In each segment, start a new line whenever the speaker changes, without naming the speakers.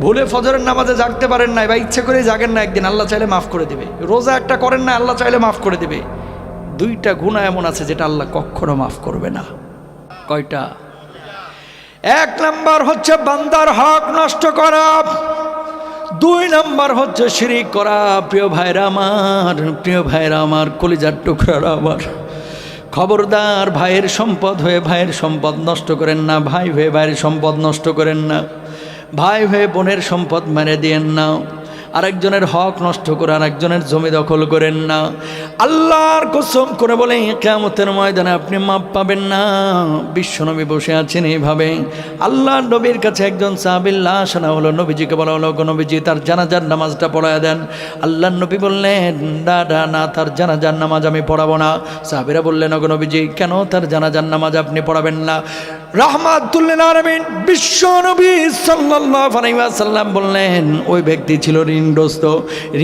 ভুলে ফজরের নামাজে জাগতে পারেন নাই বা ইচ্ছে করে জাগেন না একদিন, আল্লাহ চাইলে মাফ করে দেবে। রোজা একটা করেন না, আল্লাহ চাইলে মাফ করে দেবে। দুইটা গুণা এমন আছে যেটা আল্লাহ কখনো মাফ করবে না। কয়টা? এক নাম্বার হচ্ছে বান্দার হক নষ্ট করা। দুই নাম্বার হচ্ছে শিরিক করা। প্রিয় ভাইরা আমার, প্রিয় ভাইরা আমার, কলিজার টুকরারা আমার। খবরদার ভাইয়ের সম্পদ হয়ে ভাইয়ের সম্পদ নষ্ট করেন না, ভাই হয়ে ভাইয়ের সম্পদ নষ্ট করেন না। ভাই হয়ে বোনের সম্পদ মেরে দিয়েন না। আরেকজনের হক নষ্ট করে আরেকজনের জমি দখল করেন না। আল্লাহর কসম করে বলে কেমতের ময়দানে আপনি মাপ পাবেন না। বিশ্বনবী বসে আছেন এইভাবে। আল্লাহ নবীর কাছে একজন সাহাবিল্লা শোনা হলো নবীজিকে বলা হলো "গো নবীজি, তার জানাজার নামাজটা পড়ায় দেন। আল্লাহ নবী বললেন দাদা না তার জানাজার নামাজ আমি পড়াবো না। সাহাবিরা বললেন অগ নবীজি, কেন তার জানাজার নামাজ আপনি পড়াবেন না? রাহমাতুল্লিল আলামিন বিশ্ব নবী ওয়াসাল্লাম বললেন, ওই ব্যক্তি ছিল ঋণগ্রস্ত,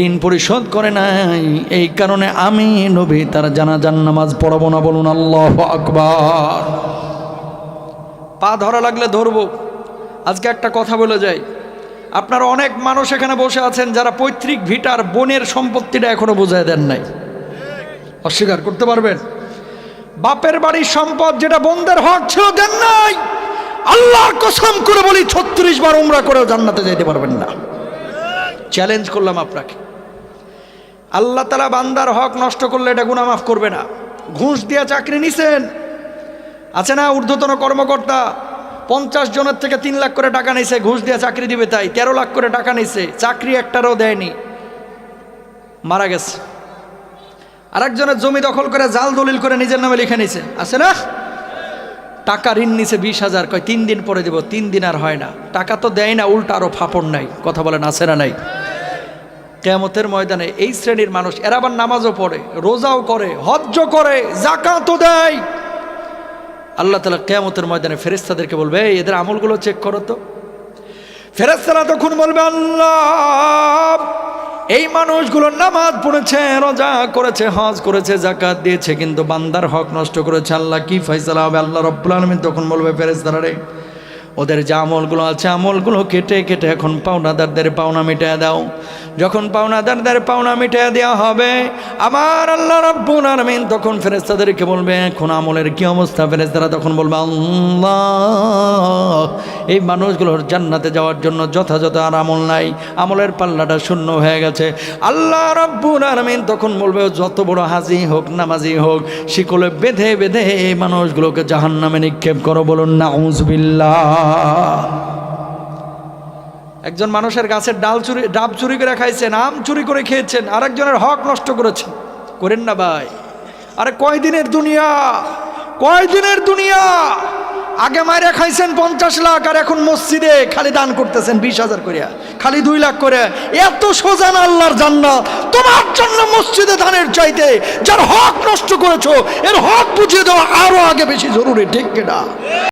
ঋণ পরিশোধ করে নাই। এই কারণে আমি নবী, তার জানাজার নামাজ পড়াবো না বলুন আল্লাহু আকবার। পা ধরা লাগলে ধরবো। আজকে একটা কথা বলে যাই। আপনারা অনেক মানুষ এখানে বসে আছেন যারা পৈতৃক ভিটার বোনের সম্পত্তিটা এখনও বোঝায় দেন নাই। অস্বীকার করতে পারবেন? বাপের বাড়ির সম্পদ যেটা বোনদের হক ছিল দেন নাই আল্লাহর কসম করে বলি, ছত্রিশ বার উমরা করেও জান্নাতে যেতে পারবেন না। চ্যালেঞ্জ করলাম আপনাকে। আল্লাহ তালা বান্দার হক নষ্ট করলে এটা গুণা মাফ করবে না। ঘুষ দিয়ে চাকরি নিছেন। আছে না ঊর্ধ্বতন কর্মকর্তা? পঞ্চাশ জনের থেকে তিন লাখ করে টাকা নিছে, ঘুষ দিয়ে চাকরি দিবে তাই। তেরো লাখ করে টাকা নিছে, চাকরি একটারও দেয়নি। মারা গেছে। আরেকজনের জমি দখল করে জাল দলিল করে নিজের নামে লিখে নিছে। আছে না? টাকা ঋণ নিছে বিশ হাজার। কয়, তিন দিন পরে দেবো, তিন দিন আর হয় না। টাকা তো দেয় না, উল্টা আরও ফাপড় নাই। কথা বলেন, আছে না নাই? কেমতের ময়দানে এই শ্রেণির মানুষ এরা আবার নামাজও পড়ে, রোজাও করে হজ্জ করে জাকাতও দেয়। আল্লাহ তালা কেমতের ময়দানে ফেরেস্তাদেরকে বলবে এদের আমলগুলো চেক করো তো। ফেরেস্তারা তখন বলবে, আল্লাহ এই মানুষগুলো নামাজ পড়েছে, রোজা করেছে, হজ করেছে জাকাত দিয়েছে, কিন্তু বান্দার হক নষ্ট করেছে। আল্লাহ কি ফয়সালা হবে? আল্লাহ রব্বুল আলমিন তখন বলবে ফেরেস্তারা রে, ওদের যে আমলগুলো আছে, আমলগুলো কেটে কেটে এখন পাওনাদারদের পাওনা মিটিয়ে দাও। যখন পাওনাদারদের পাওনা মিটিয়ে দেওয়া হবে, আমার আল্লাহ রব্বুল আলমিন তখন ফেরেস্তাদেরকে বলবে, এখন আমলের কি অবস্থা? ফেরেস্তারা তখন বলবে, আল্লাহ এই মানুষগুলোর জান্নাতে যাওয়ার জন্য যথাযথ আর আমল নাই। আমলের পাল্লাটা শূন্য হয়ে গেছে। আল্লাহ রব্বুল আলমিন তখন বলবে, যত বড় হাজি হোক, নামাজি হোক, শিকলে বেঁধে বেঁধে এই মানুষগুলোকে জাহান নামে নিক্ষেপ করো বলুন না উজবিল্লা একজন মানুষের গাছের ডাল চুরি, ডাব চুরি করে খাইছেন, আম চুরি করে খেয়েছেন, আরেকজনের হক নষ্ট করেছেন। করেন না ভাই। আরে কয়দিনের দুনিয়া? কয়দিনের দুনিয়া? আগে মায়েরা খাইছেন পঞ্চাশ লাখ, আর এখন মসজিদে খালি দান করতেছেন বিশ হাজার করে খালি দুই লাখ করে। এত সোজান আল্লাহর জান্নাত। তোমার জন্য মসজিদে দানের চাইতে যার হক নষ্ট করেছ, এর হক বুঝিয়ে দেওয়া আরও আগে বেশি জরুরি, ঠিক কিনা?